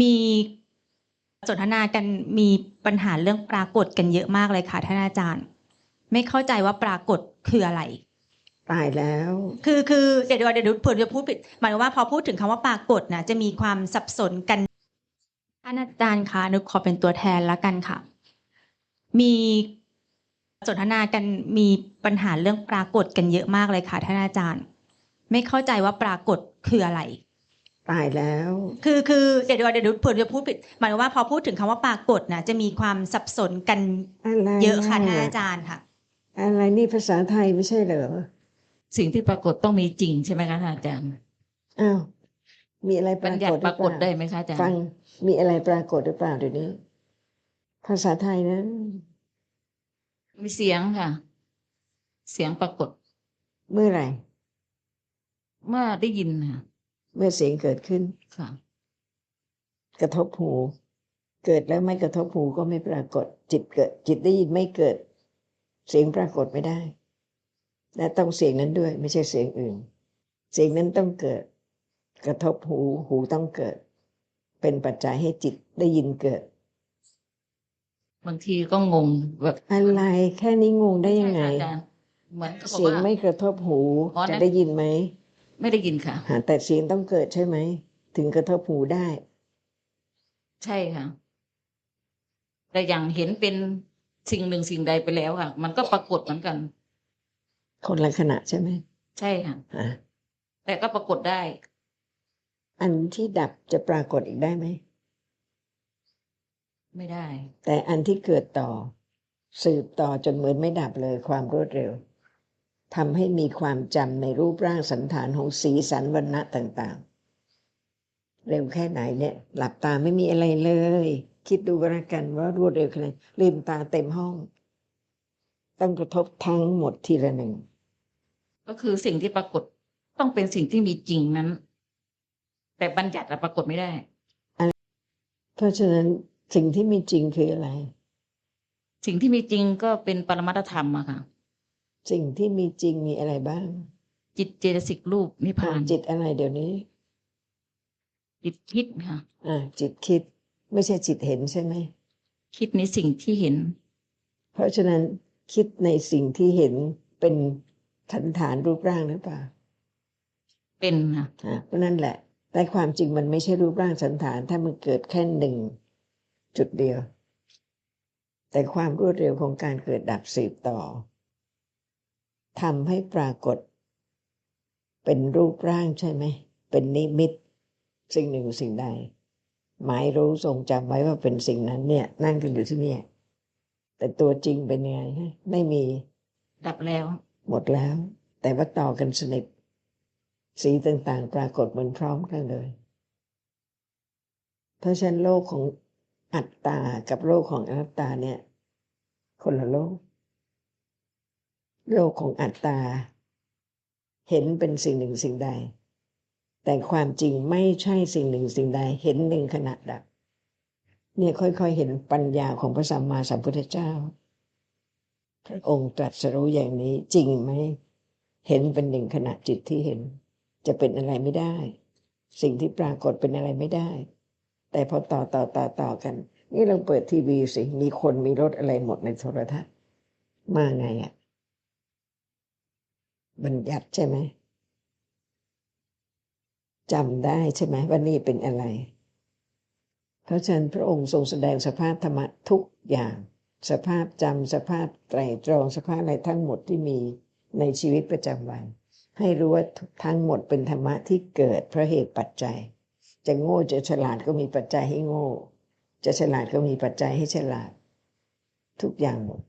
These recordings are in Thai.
มีสนทนากันมีปัญหาเรื่องปรากฏกันเยอะมากเลยค่ะท่านอาจารย์ ไม่เข้าใจว่าปรากฏคืออะไร ตายแล้ว คือคือเดี๋ยวเดี๋ยวเดี๋ยวเผื่อจะพูดผิดหมายถึงว่าพอพูดถึงคำว่าปรากฏนะจะมีความสับสนกันท่านอาจารย์คะนึกขอเป็นตัวแทนละกันค่ะ มีสนทนากันมีปัญหาเรื่องปรากฏกันเยอะมากเลยค่ะท่านอาจารย์ ไม่เข้าใจว่าปรากฏคืออะไร ตายแล้ว คือคือเดี๋ยวเดี๋ยวเดี๋ยวเผื่อจะพูดผิดหมายถึงว่าพอพูดถึงคำว่าปรากฏนะจะมีความสับสนกันอะไรเยอะค่ะท่านอาจารย์ค่ะ อะไรนี่ภาษาไทยไม่ใช่เหรอสิ่งที่ปรากฏต้องมีจริงใช่ไหมคะอาจารย์อ้าวมีอะไรปบัราญกญัฏติหปอราเกฏได้ไหมคะอาจารย์ฟังมีอะไรปรากฏหรือเปล่าเดี๋ยวนี้ ภาษาไทยนะมีเสียงค่ะ เสียงปรากฏ เมื่อไหร่ เมื่อได้ยินค่ะ เมื่อเสียงเกิดขึ้นค่ะกระทบหูเกิดแล้วไม่กระทบหูก็ไม่ปรากฏ จิตเกิด จิตได้ยินไม่เกิด เสียงปรากฏไม่ได้ และต้องเสียงนั้นด้วย ไม่ใช่เสียงอื่น เสียงนั้นต้องเกิด กระทบหูหูต้องเกิด เป็นปัจจัยให้จิตได้ยินเกิด บางทีก็งงแบบอะไรแค่นี้งงได้ยังไงใช่ค่ะอาจารย์เหมือนกับเสียงว่าไม่กระทบหูอ๋อจะนะได้ยินไหม ไม่ได้ยินค่ะหาแต่เสียงต้องเกิดใช่ไหม ถึงกระทบหูได้ ใช่ค่ะ แต่อย่างเห็นเป็นสิ่งหนึ่งสิ่งใดไปแล้วค่ะ มันก็ปรากฏเหมือนกัน คนละขณะใช่ไหมใช่ค่ะอะแต่ก็ปรากฏได้ อันที่ดับจะปรากฏอีกได้ไหมไม่ได้ แต่อันที่เกิดต่อ สืบต่อจนเหมือนไม่ดับเลยความรวดเร็ว ทำให้มีความจำในรูปร่างสันฐานของสีสันวรรณะต่างๆ เร็วแค่ไหนเนี่ย หลับตาไม่มีอะไรเลย คิดดูก็แล้วกันว่ารวดเร็วแค่ไหนลืมตาเต็มห้อง ต้องกระทบทั้งหมดทีละหนึ่ง ก็คือสิ่งที่ปรากฏต้องเป็นสิ่งที่มีจริงนั้น แต่บัญญัติอะปรากฏไม่ได้ เพราะฉะนั้นสิ่งที่มีจริงคืออะไร สิ่งที่มีจริงก็เป็นปรมัตถธรรมอะค่ะ สิ่งที่มีจริงมีอะไรบ้าง จิตเจตสิกรูปนิพพาน จิตอะไรเดี๋ยวนี้ จิตคิดค่ะ อ่า จิตคิด ไม่ใช่จิตเห็นใช่ไหม คิดในสิ่งที่เห็น เพราะฉะนั้นคิดในสิ่งที่เห็นเป็นขันฐานรูปร่างหรือเปล่า เป็นค่ะอ่าเพราะนั่นแหละ แต่ความจริงมันไม่ใช่รูปร่างสันฐาน ถ้ามันเกิดแค่หนึ่งจุดเดียว แต่ความรวดเร็วของการเกิดดับสืบต่อ ทำให้ปรากฏ เป็นรูปร่างใช่ไหม เป็นนิมิต สิ่งหนึ่งสิ่งใด หมายรู้ทรงจำไว้ว่าเป็นสิ่งนั้นเนี่ย นั่งกันอยู่ที่เนี่ยแต่ตัวจริงเป็นยังไงฮะไม่มีดับแล้ว หมดแล้ว แต่ว่าต่อกันสนิทสีต่างๆ ปรากฏเหมือนพร้อมกันเลย เพราะฉะนั้นโลกของอัตตากับโลกของอนัตตาเนี่ย คนละโลก โลกของอัตตา เห็นเป็นสิ่งหนึ่งสิ่งใด แต่ความจริงไม่ใช่สิ่งหนึ่งสิ่งใด เห็นหนึ่งขณะดับ เนี่ยค่อยๆเห็นปัญญาของพระสัมมาสัมพุทธเจ้า พระองค์ตรัสรู้อย่างนี้จริงไหม เห็นเป็นหนึ่งขณะจิตที่เห็น จะเป็นอะไรไม่ได้ สิ่งที่ปรากฏเป็นอะไรไม่ได้ แต่พอต่อต่อต่อต่อกัน นี่เราเปิดทีวีสิ มีคนมีรถอะไรหมดในโทรทัศน์ มาไงอะ่ะ บัญญัติใช่ไหมจำได้ใช่ไหมว่านี่เป็นอะไร เพราะฉะนั้นพระองค์ทรงแสดงสภาพธรรมะทุกอย่าง สภาพจำสภาพไตรตรองสภาพอะไรทั้งหมดที่มีในชีวิตประจำวัน ให้รู้ว่าทั้งหมดเป็นธรรมะที่เกิดเพราะเหตุปัจจัย จะโง่จะฉลาดก็มีปัจจัยให้โง่ จะฉลาดก็มีปัจจัยให้ฉลาด ทุกอย่างหมด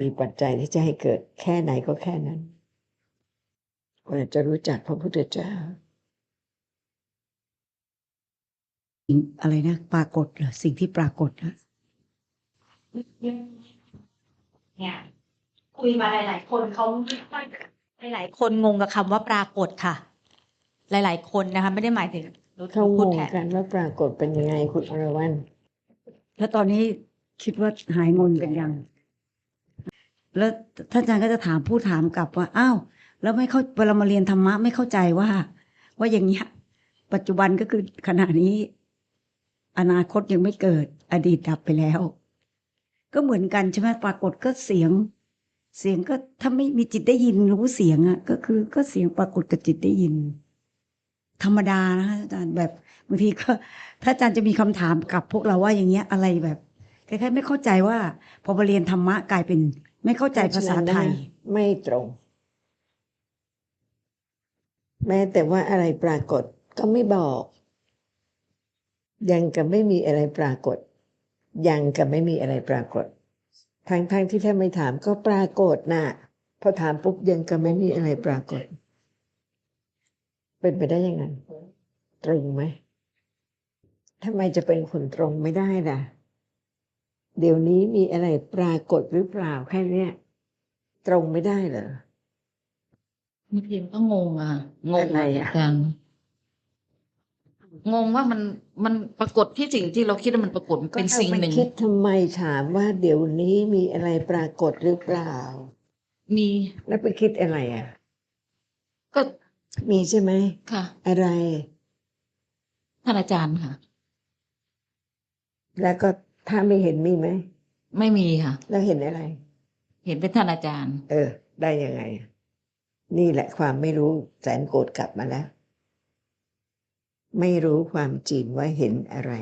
มีปัจจัยที่จะให้เกิดแค่ไหนก็แค่นั้น กว่าจะรู้จักพระพุทธเจ้า อะไรนะ ปรากฏเหรอสิ่งที่ปรากฏนะเนี่ยคุยมาหลาย ๆ คนเขาหลาย ๆ คนงงกับคำว่าปรากฏค่ะ หลาย ๆ คนนะคะ ไม่ได้หมายถึงรู้เขาพูงดงแทนกันว่าปรากฏเป็นยังไงคุณอรวรรณแล้วตอนนี้คิดว่าหายงงกันยัง แล้วท่านอาจารย์ก็จะถามผู้ถามกลับว่า อ้าว แล้วไม่เข้าเวลามาเรียนธรรมะไม่เข้าใจว่า ว่าอย่างเงี้ยปัจจุบันก็คือขณะนี้ อนาคตยังไม่เกิด อดีตดับไปแล้ว ก็เหมือนกันใช่ไหมปรากฏก็เสียง เสียงก็ถ้าไม่มีจิตได้ยินรู้เสียงอะ ก็คือก็เสียงปรากฏกับจิตได้ยิน ธรรมดานะคะอาจารย์แบบบางทีก็ถ้าอาจารย์จะมีคำถามกับพวกเราว่าอย่างเงี้ยอะไรแบบคล้ายๆไม่เข้าใจว่า พอมาเรียนธรรมะกลายเป็น ไม่เข้าใจภาษาไทย ไม่ตรง แม้แต่ว่าอะไรปรากฏก็ไม่บอก ยังกับไม่มีอะไรปรากฏ ยังกับไม่มีอะไรปรากฏทางทางๆที่ถ้าไม่ถามก็ปรากฏนะพอถามปุ๊บยังกับไม่มีอะไรปรากฏ เป็นไปได้ยังไงตรงไหมทำไมจะเป็นคนตรงไม่ได้ล่ะ เดี๋ยวนี้มีอะไรปรากฏหรือเปล่าแค่เนี้ยตรงไม่ได้เหรอ มีเพียงก็งงอะงงอะไรอะอาจารย์งงว่ามันมันปรากฏที่สิ่งที่เราคิดว่ามันปรากฏมันเป็นสิ่งหนึ่งก็เอาไปคิดทำไมถามว่าเดี๋ยวนี้มีอะไรปรากฏหรือเปล่า มีแล้วไปคิดอะไรอะ ก็มีใช่ไหมค่ะ อะไรท่านอาจารย์ค่ะ แล้วก็ถ้าไม่เห็นมีไหมไม่มีค่ะ แล้วเห็นอะไร เห็นเป็นท่านอาจารย์ เออ ได้ยังไง นี่แหละความไม่รู้แสนโกรธกลับมาแล้ว ไม่รู้ความจริงว่าเห็นอะไร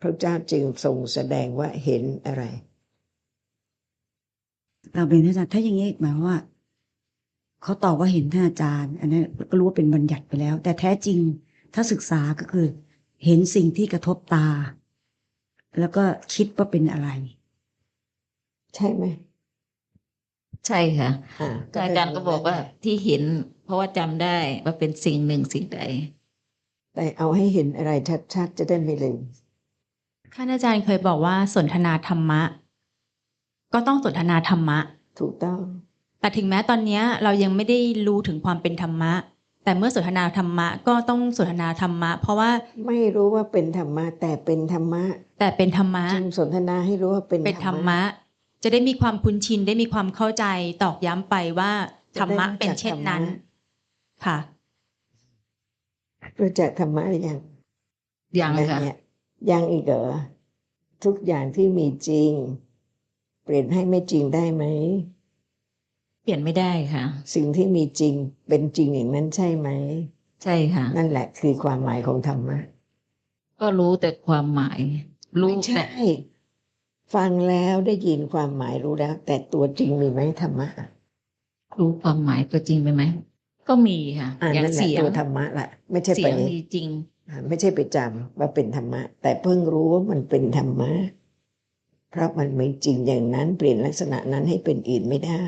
พระเจ้าจึงทรงแสดงว่าเห็นอะไรเราเป็นอาจารย์ถ้าอย่างนี้หมายความว่าเขาตอบว่าเห็นท่านอาจารย์ อันนี้ก็รู้ว่าเป็นบัญญัติไปแล้ว แต่แท้จริงถ้าศึกษาก็คือ เห็นสิ่งที่กระทบตา แล้วก็คิดว่าเป็นอะไร ใช่ไหม ใช่ค่ะอ่าอาจารย์ก็บอกว่าที่เห็น เพราะว่าจำได้ว่าเป็นสิ่งหนึ่งสิ่งใด แต่เอาให้เห็นอะไรชัดๆจะได้ไม่ลืม ท่านอาจารย์เคยบอกว่าสนทนาธรรมะ ก็ต้องสนทนาธรรมะ ถูกต้อง แต่ถึงแม้ตอนเนี้ยเรายังไม่ได้รู้ถึงความเป็นธรรมะ แต่เมื่อสนทนาธรรมะก็ต้องสนทนาธรรมะ เพราะว่าไม่รู้ว่าเป็นธรรมะแต่เป็นธรรมะแต่เป็นธรรมะ จึงสนทนาให้รู้ว่าเป็นเป็นธรรมะ จะได้มีความคุ้นชินได้มีความเข้าใจตอกย้ำไปว่าธรรมะเป็นเช่นนั้น ค่ะรู้จักธรรมะหรือยังยังค่ะเนี่ยยังอีกเหรอทุกอย่างที่มีจริง เปลี่ยนให้ไม่จริงได้ไหมเปลี่ยนไม่ได้ค่ะ สิ่งที่มีจริงเป็นจริงอย่างนั้นใช่ไหมใช่ค่ะ นั่นแหละคือความหมายของธรรมะก็รู้แต่ความหมาย รู้ไม่แต่ใช่ ฟังแล้วได้ยินความหมายรู้แล้ว แต่ตัวจริงมีไหมธรรมะรู้ความหมายตัวจริงไปไหมก็มีค่ะอ่าอย่างนั่นแหละเสียงตัวธรรมะแหละไม่ใช่เสีไปยงมีจริงอ่าไม่ใช่ไปจำว่าเป็นธรรมะ แต่เพิ่งรู้ว่ามันเป็นธรรมะ เพราะมันไม่จริงอย่างนั้นเปลี่ยนลักษณะนั้นให้เป็นอื่นไม่ได้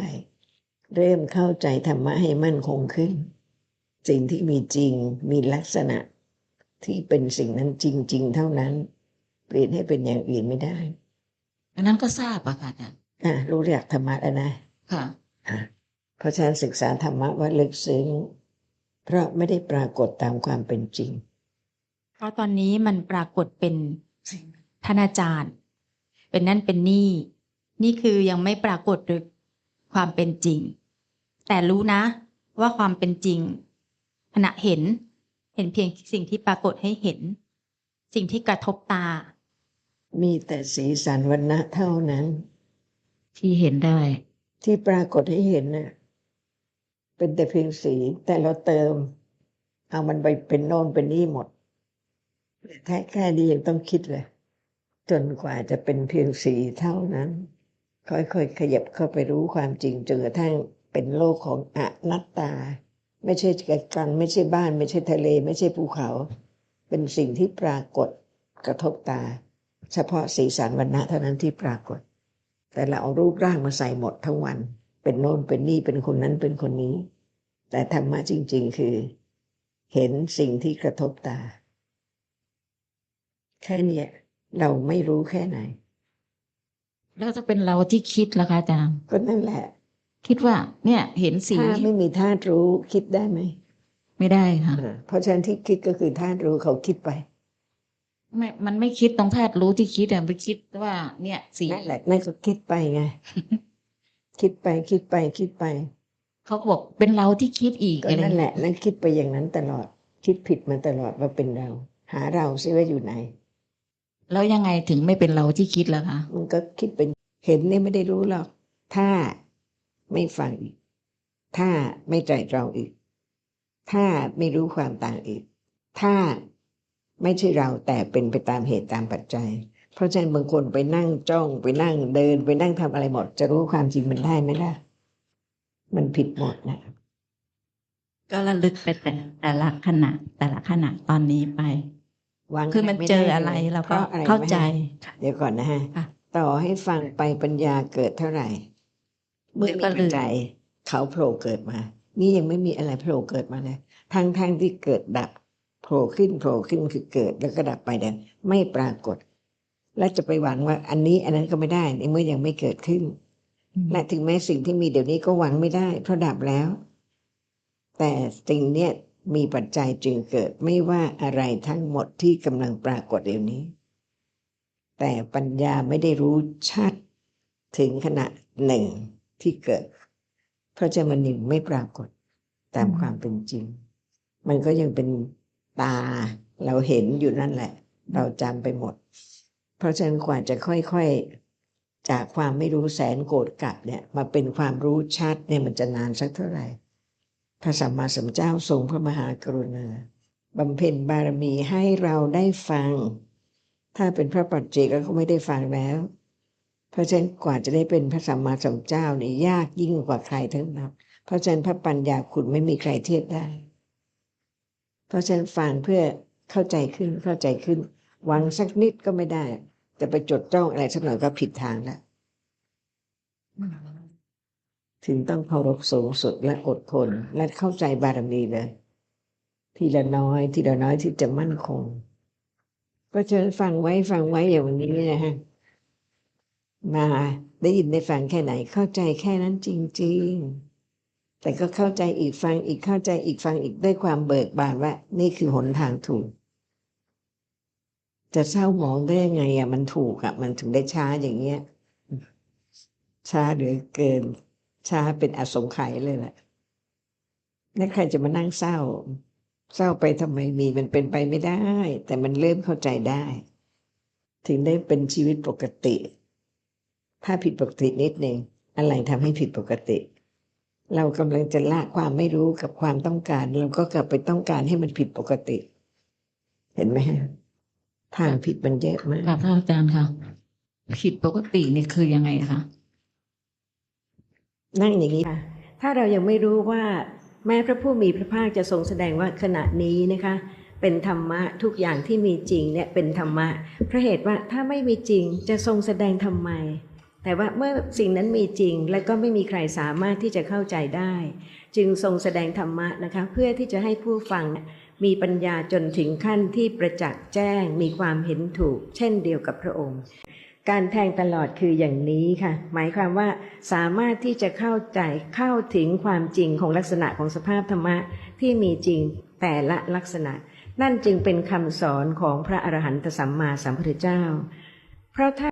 เริ่มเข้าใจธรรมะให้มั่นคงขึ้น สิ่งที่มีจริงมีลักษณะ ที่เป็นสิ่งนั้นจริง ๆ เท่านั้น เปลี่ยนให้เป็นอย่างอื่นไม่ได้ อันนั้นก็ทราบอะค่ะอาจารย์อะรู้เรียกธรรมะแล้วนะค่ะ อะเพราะฉะนั้นศึกษาธรรมะว่าลึกซึ้งเพราะไม่ได้ปรากฏตามความเป็นจริง เพราะตอนนี้มันปรากฏเป็นท่านอาจารย์ เป็นนั่นเป็นนี่ นี่คือยังไม่ปรากฏโดยความเป็นจริง แต่รู้นะ ว่าความเป็นจริงขณะเห็น เห็นเพียงสิ่งที่ปรากฏให้เห็น สิ่งที่กระทบตา มีแต่สีสันวันนะเท่านั้น ที่เห็นได้ ที่ปรากฏให้เห็นน่ะเป็นแต่เพียงสีแต่เราเติม เอามันไปเป็นโน่นเป็นนี่หมดแค่แค่นี้ยังต้องคิดเลย จนกว่าจะเป็นเพียงสีเท่านั้น ค่อยๆขยับเข้าไปรู้ความจริงจนกระทั่งเป็นโลกของอนัตตา ไม่ใช่กันไม่ใช่บ้าน ไม่ใช่ทะเล ไม่ใช่ภูเขา เป็นสิ่งที่ปรากฏกระทบตา เฉพาะสีสันวันนะเท่านั้นที่ปรากฏ แต่เราเอารูปร่างมาใส่หมดทั้งวัน เป็นโน่นเป็นนี่เป็นคนนั้นเป็นคนนี้ แต่ธรรมะจริง ๆ คือ เห็นสิ่งที่กระทบตา แค่เนี้ยเราไม่รู้แค่ไหน แล้วถ้าเป็นเราที่คิดล่ะคะอาจารย์ก็นั่นแหละ คิดว่า เนี่ย เห็นสีถ้าไม่มีธาตุรู้คิดได้ไหมไม่ได้ค่ะอ่าเพราะฉะนั้นที่คิดก็คือธาตุรู้เขาคิดไป ไม่มันไม่คิดตรงธาตุรู้ที่คิดอะไปคิดว่า เนี่ยสีนั่นแหละนั่นก็คิดไปไง คิดไปคิดไปคิดไป เขาก็บอกเป็นเราที่คิดอีกก็อะไรนั่นแหละ นั่นคิดไปอย่างนั้นตลอด คิดผิดมาตลอดว่าเป็นเรา หาเราซิว่าอยู่ไหน แล้วยังไงถึงไม่เป็นเราที่คิดล่ะคะมันก็คิดเป็นเห็นเนี่ยไม่ได้รู้หรอก ถ้าไม่ฟังอีก ถ้าไม่ใจตรองอีก ถ้าไม่รู้ความต่างอีก ถ้า ไม่ใช่เราแต่เป็นไปตามเหตุตามปัจจัย เพราะฉะนั้นบางคนไปนั่งจ้องไปนั่งเดินไปนั่งทำอะไรหมด จะรู้ความจริงมันได้ไหมล่ะ มันผิดหมดนะก็ระลึกไปแต่แต่ละขณะ แต่ละขณะตอนนี้ไปวางคือมันไว้เจอด้ลยอะไรเราพก็ระอะไรเข้าใจ เดี๋ยวก่อนนะฮะค่ะต่อให้ฟังไปปัญญาเกิดเท่าไหร่ เมื่อมีก็ปัลืจมจัยเขาโผล่เกิดมา นี่ยังไม่มีอะไรโผล่เกิดมาเลยทางทางที่เกิดดับ โผล่ขึ้นโผล่ขึ้นคือเกิดแล้วก็ดับไปเดินไม่ปรากฏ และจะไปหวังว่าอันนี้อันนั้นก็ไม่ได้ในเมื่อยังไม่เกิดขึ้นและถึงแม้สิ่งที่มีเดี๋ยวนี้ก็หวังไม่ได้ เพราะดับแล้ว แต่สิ่งเนี้ยมีปัจจัยจึงเกิดไม่ว่าอะไรทั้งหมดที่กำลังปรากฏเดี๋ยวนี้ แต่ปัญญาไม่ได้รู้ชัดถึงขณะหนึ่งที่เกิด เพราะจะมันยังไม่ปรากฏตามความเป็นจริง มันก็ยังเป็น ตา เราเห็นอยู่นั่นแหละ เราจำไปหมด เพราะฉะนั้นกว่าจะค่อยๆ จากความไม่รู้แสนโกรธกลับเนี่ยมาเป็นความรู้ชัดเนี่ยมันจะนานสักเท่าไหร่พระสัมมาสัมพุทธเจ้าทรงพระมหากรุณาบำเพ็ญบารมีให้เราได้ฟัง ถ้าเป็นพระปัจเจกก็ไม่ได้ฟังแล้ว เพราะฉะนั้นกว่าจะได้เป็นพระสัมมาสัมพุทธเจ้านี่ยยากยิ่งกว่าใครทั้งนั้น เพราะฉะนั้นพระปัญญาคุณไม่มีใครเทียบได้ เพราะฉะนั้นฟังเพื่อเข้าใจขึ้นเข้าใจขึ้น หวังสักนิดก็ไม่ได้จะไปจดจ้องอะไรสักหน่อยก็ผิดทางแล้วถึงต้องเคารพสูงสุดและอดทน และเข้าใจบารมีเลย ทีละน้อยทีละน้อยที่จะมั่นคงเพราะฉะนั้นฟังไว้ฟังไว้อย่างวันนี้นะฮะมาได้ยินได้ฟังแค่ไหนเข้าใจแค่นั้นจริง ๆ แต่ก็เข้าใจอีกฟังอีกเข้าใจอีกฟังอีกด้วยความเบิกบานว่า นี่คือหนทางถูก จะเศร้ามองได้ยังไงอะมันถูกอะ มันถึงได้ช้าอย่างเงี้ย ช้าเหลือเกิน ช้าเป็นอสงไขยเลยแหละแล้วใครจะมานั่งเศร้า เศร้าไปทำไมมีมันเป็นไปไม่ได้ แต่มันเริ่มเข้าใจได้ ถึงได้เป็นชีวิตปกติ ถ้าผิดปกตินิดหนึ่งอะไรทำให้ผิดปกติ เรากำลังจะละความไม่รู้กับความต้องการ เราก็กลับไปต้องการให้มันผิดปกติ เห็นไหมฮะทางผิดมันเยอะมากค่ะพระอาจารย์ค่ะผิดปกตินี่คือยังไงคะนั่งอย่างนี้ค่ะ ถ้าเรายังไม่รู้ว่า แม้พระผู้มีพระภาคจะทรงแสดงว่าขณะนี้นะคะ เป็นธรรมะทุกอย่างที่มีจริงเนี่ยเป็นธรรมะเพราะเหตุว่าถ้าไม่มีจริงจะทรงแสดงทำไม แต่ว่าเมื่อสิ่งนั้นมีจริง และก็ไม่มีใครสามารถที่จะเข้าใจได้ จึงทรงแสดงธรรมะนะคะ เพื่อที่จะให้ผู้ฟังมีปัญญาจนถึงขั้นที่ประจักษ์แจ้ง มีความเห็นถูก เช่นเดียวกับพระองค์ การแทงตลอดคืออย่างนี้ค่ะ หมายความว่าสามารถที่จะเข้าใจเข้าถึงความจริงของลักษณะของสภาพธรรมะที่มีจริงแต่ละลักษณะ นั่นจึงเป็นคำสอนของพระอรหันตสัมมาสัมพุทธเจ้า เพราะถ้า